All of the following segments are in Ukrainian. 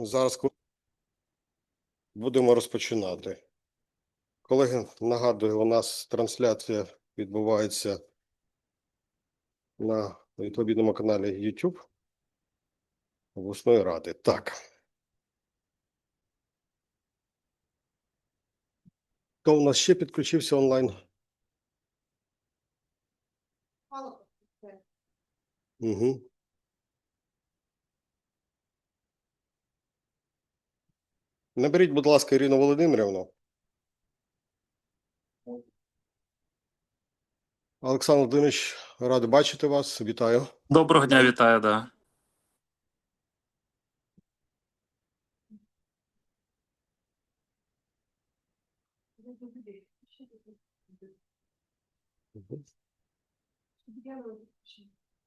Зараз будемо розпочинати. Колеги, нагадую, у нас трансляція відбувається на відповідному каналі YouTube обласної ради. Так. Хто у нас ще підключився онлайн? Угу. Наберіть, будь ласка, Ірину Володимирівну. Олександр Володимирович, радий бачити вас. Вітаю. Доброго дня, вітаю, да.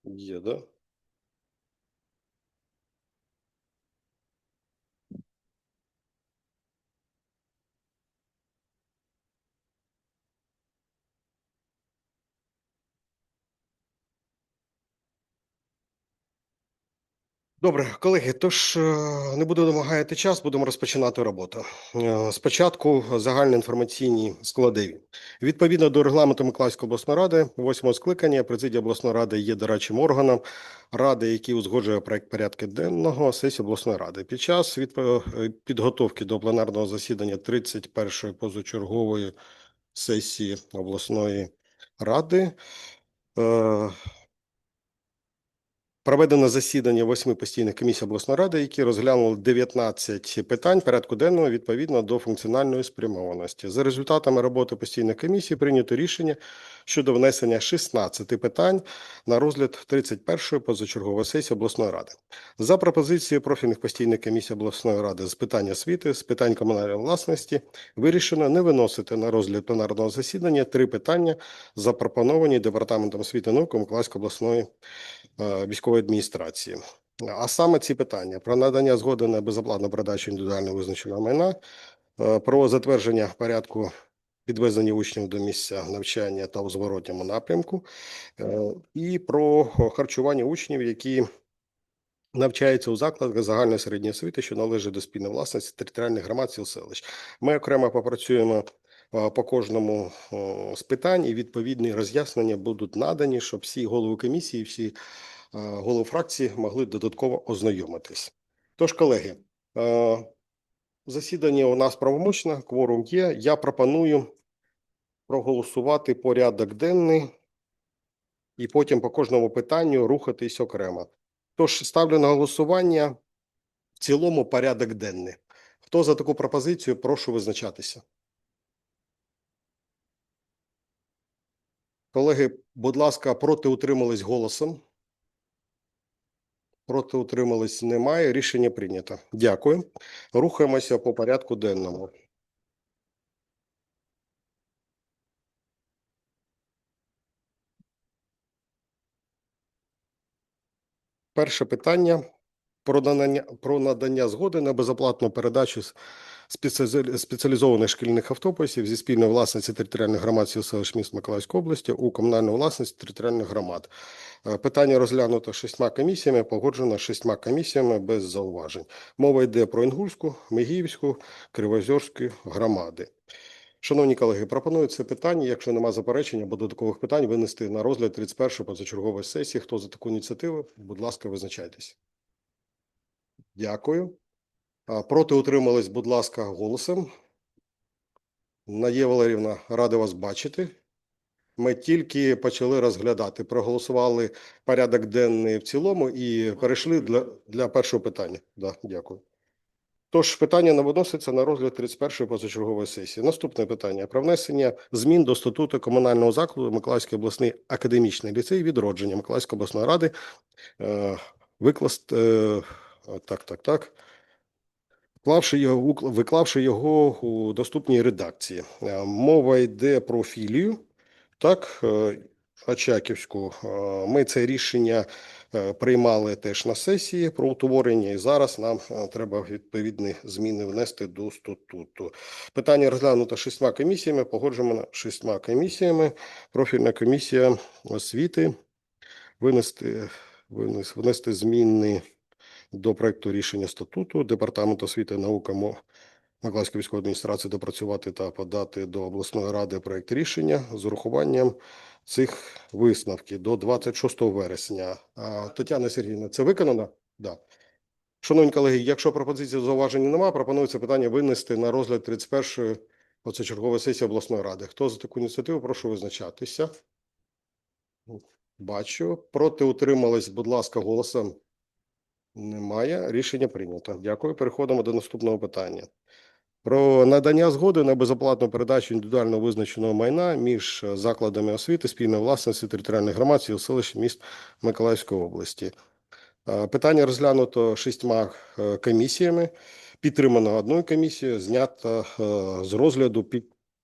Є, да? Добре, колеги, тож е, не буду домагати час, будемо розпочинати роботу. Е, Спочатку загальноінформаційні складові. Відповідно до регламенту Миколаївської обласної ради, восьмого скликання, президія обласної ради є дорадчим органом ради, який узгоджує проект порядку денного сесії обласної ради. Під час е, підготовки до пленарного засідання 31-ї позачергової сесії обласної ради Проведено засідання восьми постійних комісій обласної ради, які розглянули 19 питань порядку денного відповідно до функціональної спрямованості. За результатами роботи постійних комісій прийнято рішення щодо внесення 16 питань на розгляд 31-ї позачергової сесії обласної ради. За пропозицією профільних постійних комісій обласної ради з питань освіти, з питань комунальної власності вирішено не виносити на розгляд пленарного засідання три питання, запропоновані департаментом освіти і науки Миколаївської обласної військової адміністрації. А саме ці питання про надання згоди на безоплатну передачу індивідуально визначеного майна, е, про затвердження порядку підвезення учнів до місця навчання та у зворотньому напрямку, е, і про харчування учнів, які навчаються у закладах загальної середньої освіти, що належать до спільної власності територіальних громад сіл селищ. Ми окремо попрацюємо е, по кожному е, з питань, і відповідні роз'яснення будуть надані, щоб всі голови комісії, всі е, голови фракції могли додатково ознайомитись. Тож, колеги, е, засідання у нас правомочне, кворум є. Я пропоную проголосувати порядок денний і потім по кожному питанню рухатись окремо. Тож ставлю на голосування в цілому порядок денний. Хто за таку пропозицію, прошу визначатися. Колеги, будь ласка, проти утримались голосом. Проти утримались немає. Рішення прийнято. Дякую. Рухаємося по порядку денному. Перше питання про надання, про надання згоди на безоплатну передачу спеціалізованих шкільних автобусів зі спільної власності територіальних громад сіл міст Миколаївської області у комунальну власність територіальних громад. Е, Питання розглянуто шістьма комісіями, погоджено шістьма комісіями без зауважень. Мова йде про Інгульську, Мегіївську, Кривозерську громади. Шановні колеги, пропоную це питання, якщо нема заперечень або додаткових питань, винести на розгляд 31-ї позачергової сесії. Хто за таку ініціативу, будь ласка, визначайтесь. Дякую. Проти утримались, будь ласка, голосом. Надія Валерівна, радий вас бачити. Ми тільки почали розглядати, проголосували порядок денний в цілому і перейшли для, для першого питання. Да, дякую. Тож питання не виноситься на розгляд 31-ї позачергової сесії. Наступне питання про внесення змін до статуту комунального закладу Миколаївський обласний академічний ліцей відродження Миколаївської обласної ради. Е, викласти е, так, так, так. Вклавши його, виклавши його у доступній редакції. Е, Мова йде про філію, так, е, Очаківську. Е, Ми це рішення е, приймали теж на сесії про утворення, і зараз нам е, треба відповідні зміни внести до статуту. Питання розглянуто шістьма комісіями, погоджено шістьма комісіями. Профільна комісія освіти винести, винес- внести зміни до проекту рішення статуту Департаменту освіти і науки Миколаївської військової адміністрації допрацювати та подати до обласної ради проект рішення з урахуванням цих висновків до 26 вересня. Тетяна Сергіївна, це виконано? Да. Шановні колеги, якщо пропозиції зауважень немає, пропонується питання винести на розгляд 31-ї позачергової сесії обласної ради. Хто за таку ініціативу, прошу визначатися. Бачу. Проти утримались, будь ласка, голосом. Немає. Рішення прийнято. Дякую. Переходимо до наступного питання. Про надання згоди на безоплатну передачу індивідуально визначеного майна між е, закладами освіти спільної власності територіальних громад і селищ міст Миколаївської області. Е, Питання розглянуто шістьма е, комісіями, підтримано одною комісією, знято з розгляду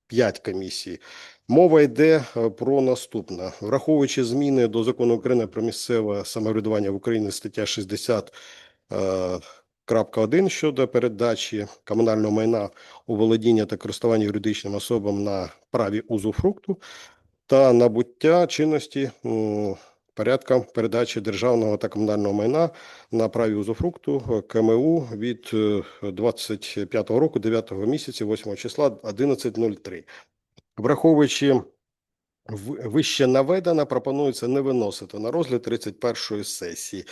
п'ять комісій. Мова йде е, про наступне. Враховуючи зміни до закону України про місцеве самоврядування в Україні, стаття 60 е, крапка 1 щодо передачі комунального майна у володіння та користування юридичним особам на праві узуфрукту та набуття чинності м, порядка передачі державного та комунального майна на праві узуфрукту е, КМУ від е, 25 року 9 місяця 8 числа 11.03. Враховуючи вище наведене, пропонується не виносити на розгляд 31-ї сесії.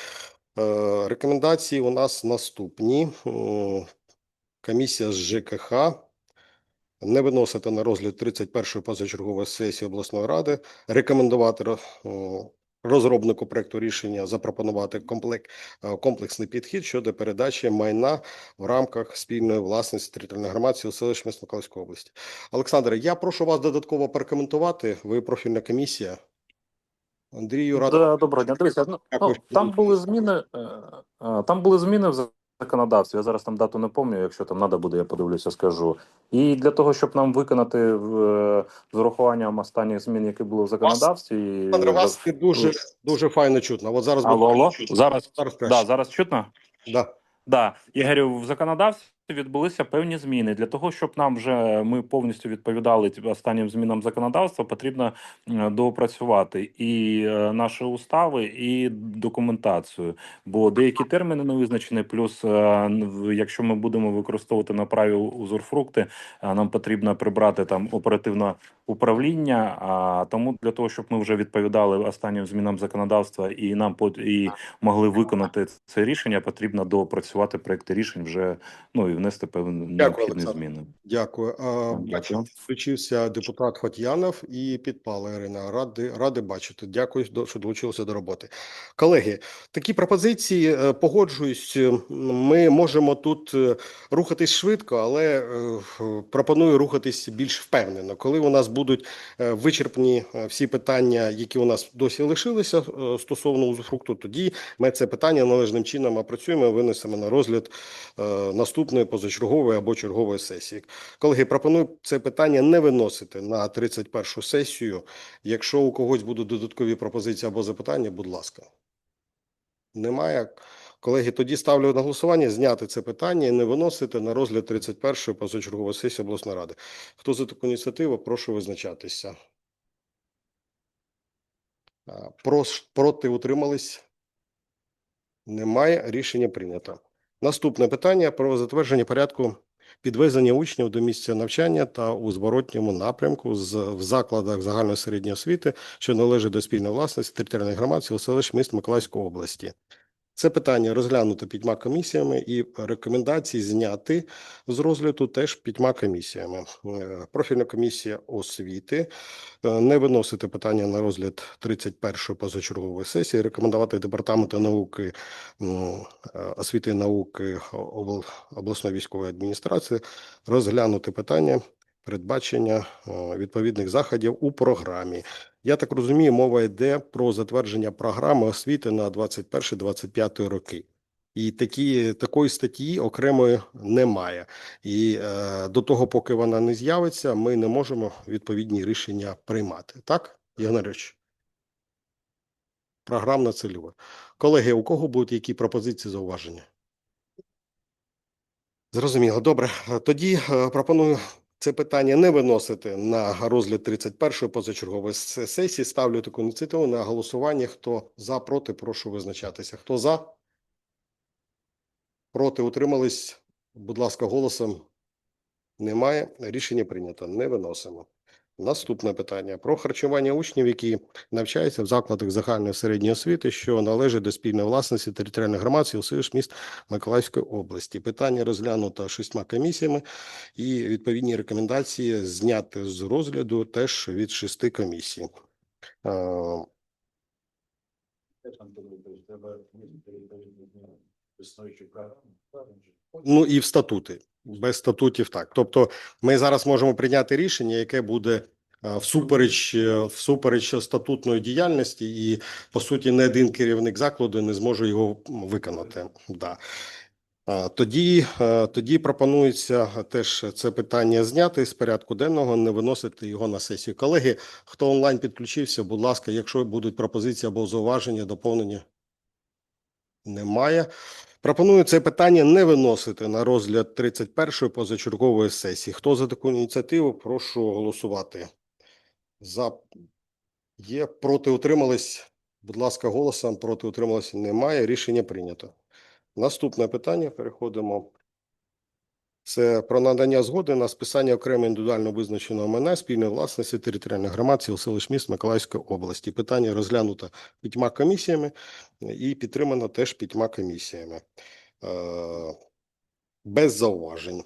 Е, Рекомендації у нас наступні. Комісія з ЖКХ не виносити на розгляд 31-ї позачергової сесії обласної ради, рекомендувати о, розробнику проекту рішення запропонувати е, комплексний підхід щодо передачі майна в рамках спільної власності територіальної громади у селищ міст Миколаївської області. Олександре, я прошу вас додатково прокоментувати. Ви профільна комісія. Андрію радий. Да, доброго дня. Дивіться, ну, ну, там були зміни. е, е, Там були зміни в законодавстві. Я зараз там дату не пам'ятаю. Якщо там треба буде, я подивлюся, скажу. І для того, щоб нам виконати в, е, з урахуванням останніх змін, які були в законодавстві. і- вас і дуже, дуже файно чутно. От зараз Алло, алло. Зараз, зараз да, зараз чутно? Да. Да, Ігорю, в законодавстві відбулися певні зміни. Для того, щоб нам вже ми повністю відповідали останнім змінам законодавства, потрібно е, доопрацювати і е, наші устави, і документацію. Бо деякі терміни не визначені. Плюс, е, якщо ми будемо використовувати на праві узурфрукти, нам потрібно прибрати там оперативне управління. А тому для того, щоб ми вже відповідали останнім змінам законодавства і нам і могли виконати це рішення, потрібно доопрацювати проекти рішень вже ну і внести певні необхідні Олександр. зміни. Дякую. А, Дякую. включився депутат Хот'янов і підпала Ірина. Ради, ради бачити. Дякую, що долучилися до роботи. Колеги, такі пропозиції е, погоджуюсь. е, Ми можемо тут е, рухатись швидко, але пропоную рухатись більш впевнено. Коли у нас будуть вичерпні всі питання, які у нас досі лишилися стосовно узуфрукту, тоді ми це питання належним чином опрацюємо, винесемо на розгляд е, наступної позачергової або чергової сесії. Колеги, пропоную це питання не виносити на 31 сесію. Якщо у когось будуть додаткові пропозиції або запитання, будь ласка. Немає. Колеги, тоді ставлю на голосування зняти це питання і не виносити на розгляд 31-ї позачергової сесії обласної ради. Хто за таку ініціативу, прошу визначатися. Проти утримались? Немає. Рішення прийнято. Наступне питання про затвердження порядку підвезення учнів до місця навчання та у зворотньому напрямку з в закладах загальної середньої освіти, що належить до спільної власності територіальних громад сіл селищ міст Миколаївської області. Це питання розглянуто п'ятьма комісіями і рекомендації зняти з розгляду теж п'ятьма комісіями. Е, Профільна комісія освіти е, не виносити питання на розгляд 31-ї позачергової сесії, рекомендувати департаменту науки е, освіти і науки обласної військової адміністрації розглянути питання передбачення відповідних заходів у програмі. Я так розумію, мова йде про затвердження програми освіти на 21-25 роки. І такі, такої статті окремої немає. І е, до того, поки вона не з'явиться, ми не можемо відповідні рішення приймати. Так, Ігнарич? Програмна цільова. Колеги, у кого будуть які пропозиції зауваження? Зрозуміло. Добре. Тоді е, пропоную це питання не виносити на розгляд 31-ї позачергової сесії. Ставлю таку ініціативу на голосування. Хто за, проти, прошу визначатися. Хто за? Проти утримались, будь ласка, голосом. Немає. Рішення прийнято. Не виносимо. Наступне питання про харчування учнів, які навчаються в закладах загальної середньої освіти, що належать до спільної власності територіальних громад сіл міст Миколаївської області. Питання розглянуто шістьма комісіями, і відповідні рекомендації зняти з розгляду теж від шести комісій. Ну і в статути. Без статутів так. Тобто, ми зараз можемо прийняти рішення, яке буде е, всупереч е, всупереч статутної діяльності, і по суті, не один керівник закладу не зможе його виконати. Да. Тоді, е, тоді пропонується теж це питання зняти з порядку денного, не виносити його на сесію. Колеги, хто онлайн підключився, будь ласка, якщо будуть пропозиції або зауваження, доповнення. Немає. Пропоную це питання не виносити на розгляд 31-ї позачергової сесії. Хто за таку ініціативу, прошу голосувати. За є проти утримались. Будь ласка, голосом проти утримались немає. Рішення прийнято. Наступне питання. Переходимо. Це про надання згоди на списання окремо індивідуально визначеного майна спільної власності територіальних громад сіл селищ міст Миколаївської області. Питання розглянуто п'ятьма комісіями і підтримано теж п'ятьма комісіями. Е, Без зауважень.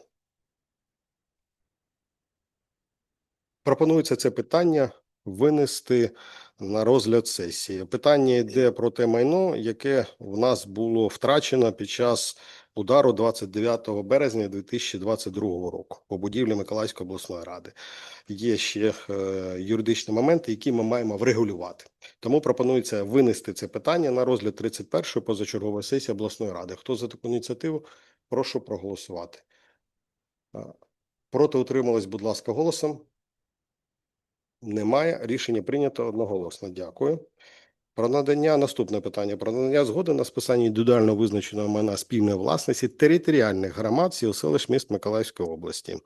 Пропонується це питання винести на розгляд сесії. Питання йде про те майно, яке в нас було втрачено під час удару 29 березня 2022 року по будівлі Миколаївської обласної ради. Є ще е, юридичні моменти, які ми маємо врегулювати. Тому пропонується винести це питання на розгляд 31-ї позачергової сесії обласної ради. Хто за таку ініціативу? Прошу проголосувати. Проти утримались, будь ласка, голосом. Немає. Рішення прийнято одноголосно. Дякую. Про надання наступне питання про надання згоди на списання індивідуально визначеного майна спільної власності територіальних громад сіл селищ міст Миколаївської області.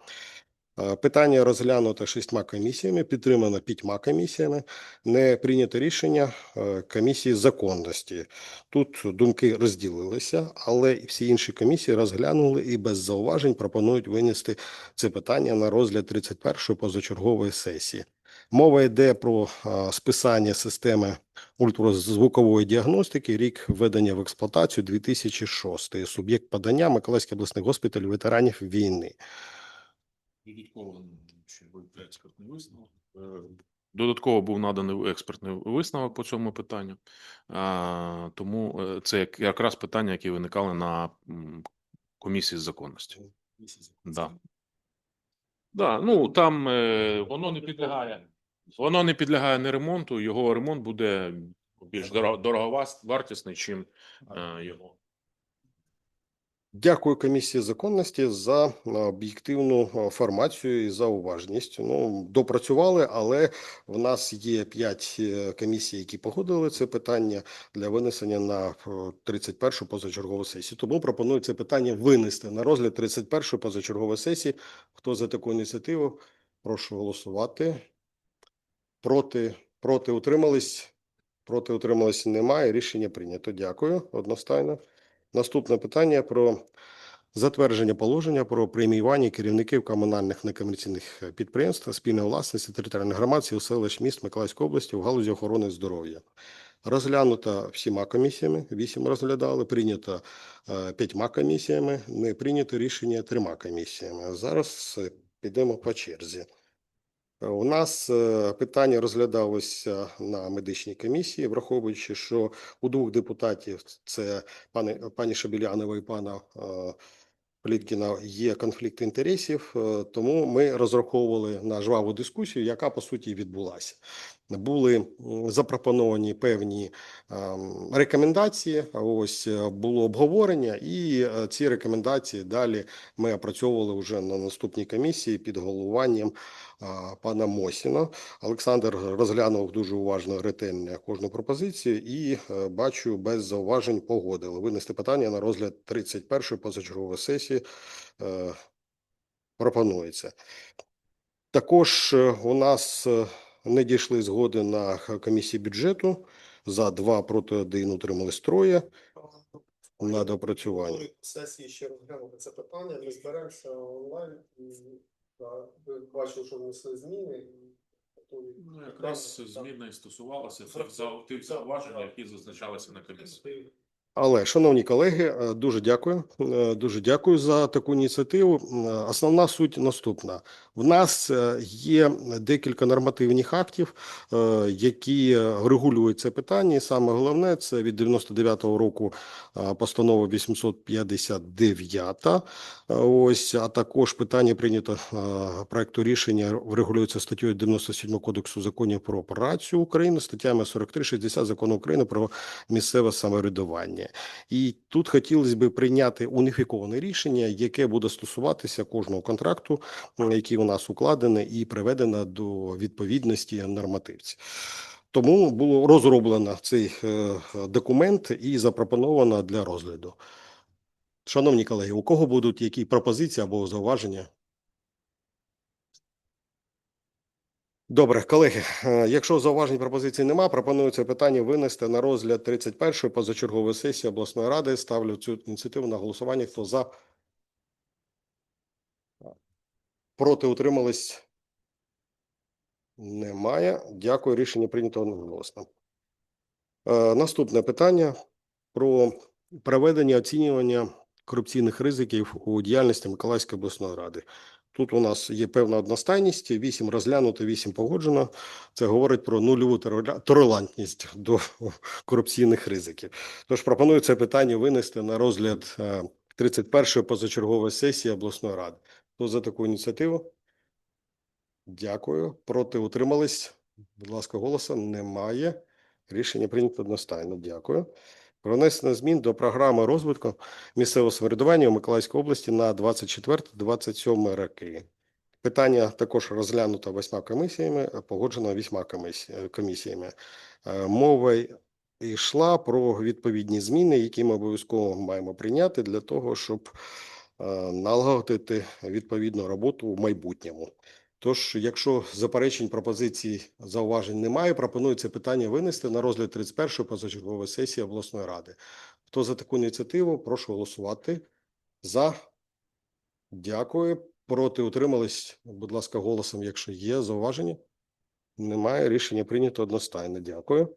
Е, Питання розглянуто шістьма комісіями, підтримано п'ятьма комісіями. Не прийнято рішення е, комісії законності. Тут думки розділилися, але всі інші комісії розглянули і без зауважень пропонують винести це питання на розгляд 31-ї позачергової сесії. Мова йде про списання системи ультразвукової діагностики, рік введення в експлуатацію 2006. Суб'єкт подання Миколаївський обласний госпіталь ветеранів війни. Додатково був експертний висновок. Е, Додатково був наданий експертний висновок по цьому питанню. Тому е, це якраз питання, які виникали на комісії з законності. Да. Да, ну там е, воно не підлягає. Воно не підлягає не ремонту, його ремонт буде більш дороговартісний, чим е, його. Дякую комісії законності за об'єктивну формацію і за уважність. Ну, допрацювали, але в нас є п'ять е, комісій, які погодили це питання для винесення на е, 31-шу позачергову сесію. Тому пропоную це питання винести на розгляд 31-ї позачергової сесії. Хто за таку ініціативу? Прошу голосувати. Проти, проти утримались. Проти утримались немає. Рішення прийнято. Дякую. Одностайно. Наступне питання про затвердження положення про преміювання керівників комунальних некомерційних підприємств спільної власності територіальних громад сіл селищ міст Миколаївської області в галузі охорони здоров'я. Розглянуто всіма комісіями, вісім розглядали, прийнято е, п'ятьма комісіями, не прийнято рішення трьома комісіями. Зараз е, підемо по черзі. У нас е, питання розглядалося на медичній комісії, враховуючи, що у двох депутатів це пані, пані Шабілянової і пана е, Пліткіна є конфлікт інтересів, е, тому ми розраховували на жваву дискусію, яка по суті відбулася. Були запропоновані певні ем, рекомендації. Ось е, було обговорення, і е, ці рекомендації далі ми опрацьовували вже на наступній комісії під головуванням пана Мосіна. Олександр розглянув дуже уважно ретельно кожну пропозицію і е, бачу без зауважень погодили винести питання на розгляд 31-ї позачергової сесії. е, Пропонується. Також е, у нас е, не дійшли згоди на комісії бюджету. За два проти один утримались троє. на допрацювання. Сесії ще розглянути це питання. Ми зберемося онлайн і да, що внесли зміни. Ну, якраз зміна і стосувалася за тих зауважень, які зазначалися на комісії. Але, шановні колеги, е, дуже дякую. Е, Дуже дякую за таку ініціативу. Е, Основна суть наступна: в нас є декілька нормативних актів, які регулюють це питання. І саме головне це від 99-го року постанова 859. Е, Ось, а також питання прийнято проекту рішення регулюється статтею 97 Кодексу законів про працю України, статтями 43-60 Закону України про місцеве самоврядування. І тут хотілося б прийняти уніфіковане рішення, яке буде стосуватися кожного контракту, який у нас укладений і приведено до відповідності нормативці. Тому було розроблено цей е, документ і запропоновано для розгляду. Шановні колеги, у кого будуть які пропозиції або зауваження? Добре, колеги, е, якщо зауважень пропозицій немає, пропоную це питання винести на розгляд 31-ї позачергової сесії обласної ради. Ставлю цю ініціативу на голосування. Хто за? Проти утримались? Немає. Дякую. Рішення прийнято одноголосно. Е, Наступне питання про проведення оцінювання корупційних ризиків у діяльності Миколаївської обласної ради. Тут у нас є певна одностайність, вісім розглянуто, вісім погоджено. Це говорить про нульову толера- толерантність до корупційних ризиків. Тож пропоную це питання винести на розгляд е, 31-ї позачергової сесії обласної ради. Хто за таку ініціативу? Дякую. Проти утримались? Будь ласка, голоса немає. Рішення прийнято одностайно. Дякую. Про внесення змін до програми розвитку місцевого самоврядування у Миколаївській області на 24-27 роки. Питання також розглянуто восьма комісіями, погоджено вісьма комісіями. Е, Мова йшла про відповідні зміни, які ми обов'язково маємо прийняти для того, щоб е, налагодити відповідну роботу в майбутньому. Тож, якщо заперечень, пропозицій, зауважень немає, пропоную це питання винести на розгляд 31-ї позачергової сесії обласної ради. Хто за таку ініціативу, прошу голосувати. За. Дякую. Проти утримались, будь ласка, голосом, якщо є зауваження. Немає. Рішення прийнято одностайно. Дякую.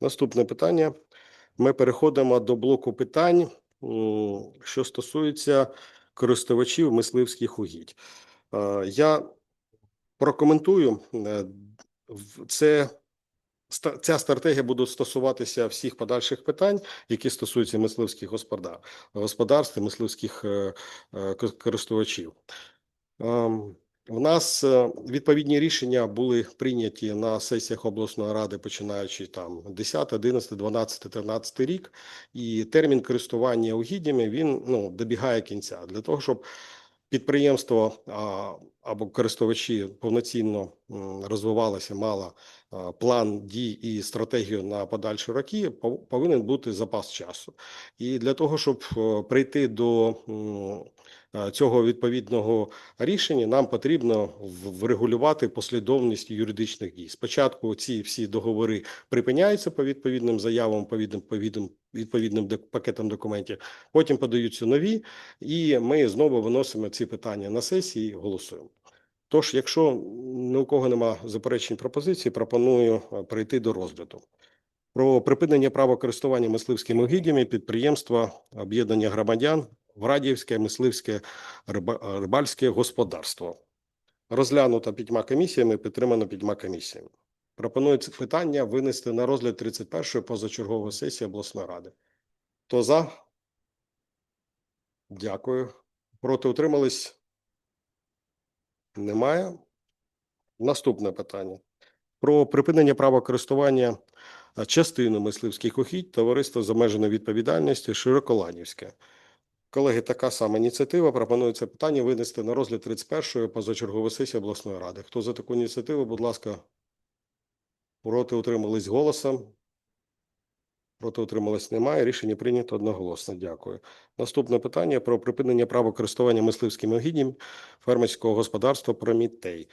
Наступне питання. Ми переходимо до блоку питань, що стосується користувачів мисливських угідь. Е, Я прокоментую. Е, Це ця стратегія буде стосуватися всіх подальших питань, які стосуються мисливських господар, господарств мисливських е, е, ко- користувачів. Ем, В нас відповідні рішення були прийняті на сесіях обласної ради, починаючи там 10, 11, 12, 13 рік, і термін користування угіддями він ну добігає кінця для того, щоб підприємство або користувачі повноцінно розвивалися, мала план дій і стратегію на подальші роки, пов- повинен бути запас часу. І для того, щоб е, прийти до цього відповідного рішення, нам потрібно врегулювати послідовність юридичних дій. Спочатку ці всі договори припиняються по відповідним заявам, по відповідним, по відповідним, пакетам документів, потім подаються нові, і ми знову виносимо ці питання на сесії і голосуємо. Тож, якщо ні у кого нема заперечень пропозицій, пропоную е, перейти до розгляду. Про припинення права користування мисливськими угіддями підприємства об'єднання громадян Врадіївське мисливське рибальське господарство. Розглянуто п'ятьма комісіями, підтримано п'ятьма комісіями. Пропоную це питання винести на розгляд 31-ї позачергової сесії обласної ради. Хто за? Дякую. Проти утримались? Немає. Наступне питання. Про припинення права користування а, частини мисливських угідь товариства з обмеженою відповідальністю Широколанівське. Колеги, така сама ініціатива. Пропоную це питання винести на розгляд 31-ї позачергової сесії обласної ради. Хто за таку ініціативу, будь ласка, проти утримались голосом. Проти утрималось немає. Рішення прийнято одноголосно. Дякую. Наступне питання про припинення права користування мисливськими угіддями фермерського господарства Промітей.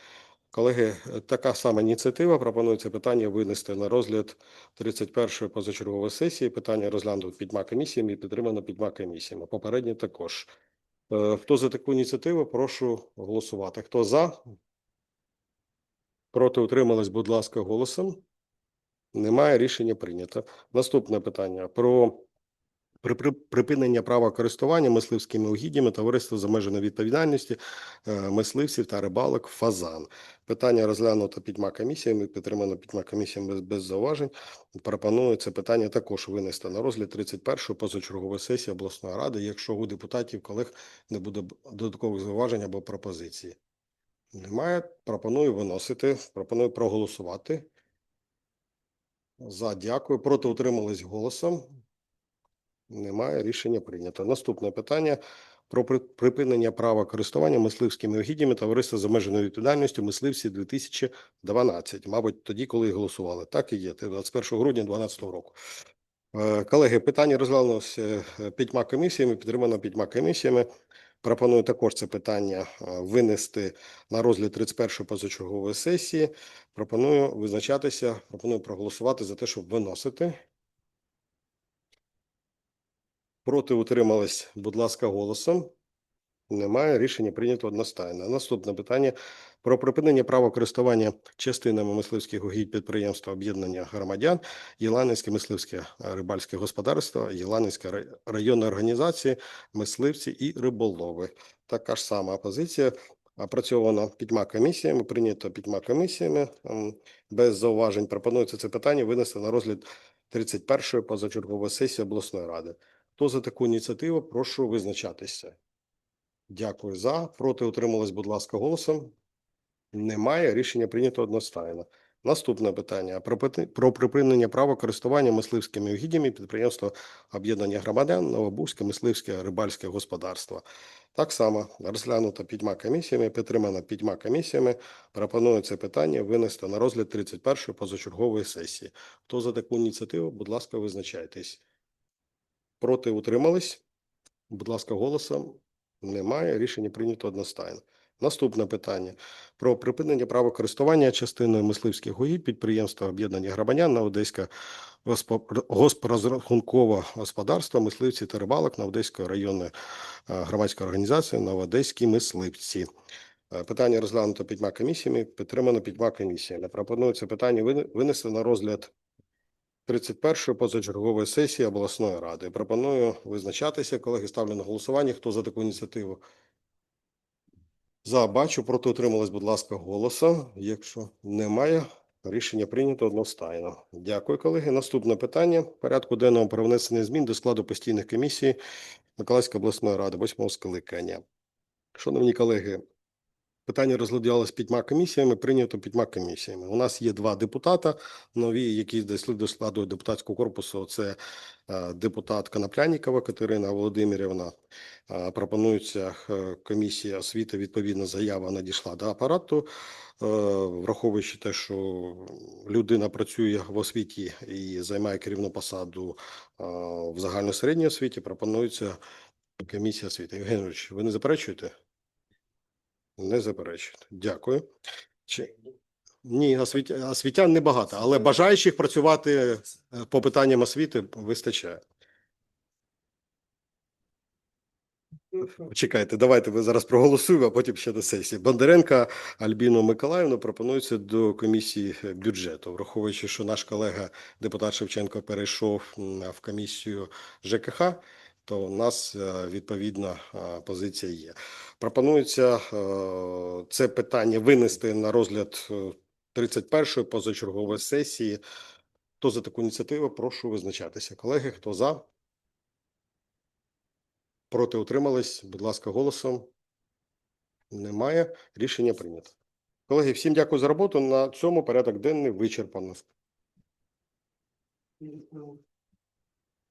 Колеги, така сама ініціатива. Пропонується питання винести на розгляд 31-ї позачергової сесії. Питання розглянуто п'ятьма комісіями і підтримано п'ятьма комісіями. Попередньо також. Е, Хто за таку ініціативу, прошу голосувати. Хто за? Проти утримались, будь ласка, голосом. Немає рішення прийнято. Наступне питання про при- при- припинення права користування мисливськими угіддями товариства з обмеженою відповідальності е, мисливців та рибалок Фазан. Питання розглянуто п'ятьма комісіями, підтримано п'ятьма комісіями без, без зауважень. Пропоную це питання також винести на розгляд 31-ї позачергової сесії обласної ради, якщо у депутатів колег не буде додаткових зауважень або пропозицій. Немає. Пропоную виносити. Пропоную проголосувати. За дякую. Проти утримались голосом. Немає рішення прийнято. Наступне питання про припинення права користування мисливськими угіддями товариства з обмеженою відповідальністю мисливці 2012. Мабуть, тоді, коли голосували. Так і є. 21 грудня 2012 року. Е, Колеги, питання розглянулося е, п'ятьма комісіями, підтримано п'ятьма комісіями. Пропоную також це питання е, винести на розгляд 31-ї позачергової сесії. Пропоную визначатися, пропоную проголосувати за те, щоб виносити. Проти утримались, будь ласка, голосом. Немає рішення прийнято одностайно. Наступне питання про припинення права користування частинами мисливських угідь підприємства об'єднання громадян Єланівське мисливське е, рибальське господарство, Єланівська рай- районна організація мисливці і риболови. Така ж сама позиція опрацьована п'ятьма комісіями, прийнято п'ятьма комісіями без зауважень. Пропонується це питання винести на розгляд 31-ї позачергової сесії обласної ради. Хто за таку ініціативу, прошу визначатися. Дякую за. Проти утримались, будь ласка, голосом. Немає. Рішення прийнято одностайно. Наступне питання про припинення права користування мисливськими угіддями підприємства об'єднання громадян Новобузьке мисливське рибальське господарство. Так само розглянуто п'ятьма комісіями, підтримано п'ятьма комісіями. Пропоную це питання винести на розгляд 31-ї позачергової сесії. Хто за таку ініціативу, будь ласка, визначайтесь. Проти утримались? Будь ласка, голосом. Немає. Рішення прийнято одностайно. Наступне питання про припинення права користування частиною мисливських угідь підприємства об'єднання громадян на Одеська госпо- госпрозрахункове господарство мисливці та рибалок на Одеської районної е, громадської організації Новоодеські мисливці. Е, Питання розглянуто п'ятьма комісіями, підтримано п'ятьма комісіями. Пропоную це питання вине- винести на розгляд 31-ї позачергової сесії обласної ради. Пропоную визначатися. Колеги, ставлю на голосування. Хто за таку ініціативу? За, бачу. Проти утримались, будь ласка, голосом. Якщо немає, рішення прийнято одностайно. Дякую, колеги. Наступне питання порядку денного про внесення змін до складу постійних комісій Миколаївської обласної ради, восьмого скликання. Шановні колеги, питання розглядалось п'ятьма комісіями, прийнято п'ятьма комісіями. У нас є два депутата нові, які дійшли до складу депутатського корпусу. Це е, депутат Коноплянікова Катерина Володимирівна. Е, Пропонується е, комісія освіти. Відповідна заява надійшла до апарату, враховуючи те, що людина працює в освіті і займає керівну посаду в загальній середній освіті. Пропонується комісія освіти. Євген Григорович, ви не заперечуєте? Не заперечуєте. Дякую. Чи... Ні, освіт... освітян небагато, але бажаючих працювати е, по питанням освіти вистачає. Чекайте, давайте ми зараз проголосуємо, а потім ще до сесії. Бондаренка Альбіну Миколаївну пропонується до комісії бюджету, враховуючи, що наш колега депутат Шевченко перейшов в комісію ЖКХ, то у нас е, відповідна е, позиція є. Пропонується е, це питання винести на розгляд е, 31-ї позачергової сесії. Хто за таку ініціативу, прошу визначатися. Колеги, хто за? Проти утримались, будь ласка, голосом. Немає. Рішення прийнято. Колеги, всім дякую за роботу. На цьому порядок денний вичерпано.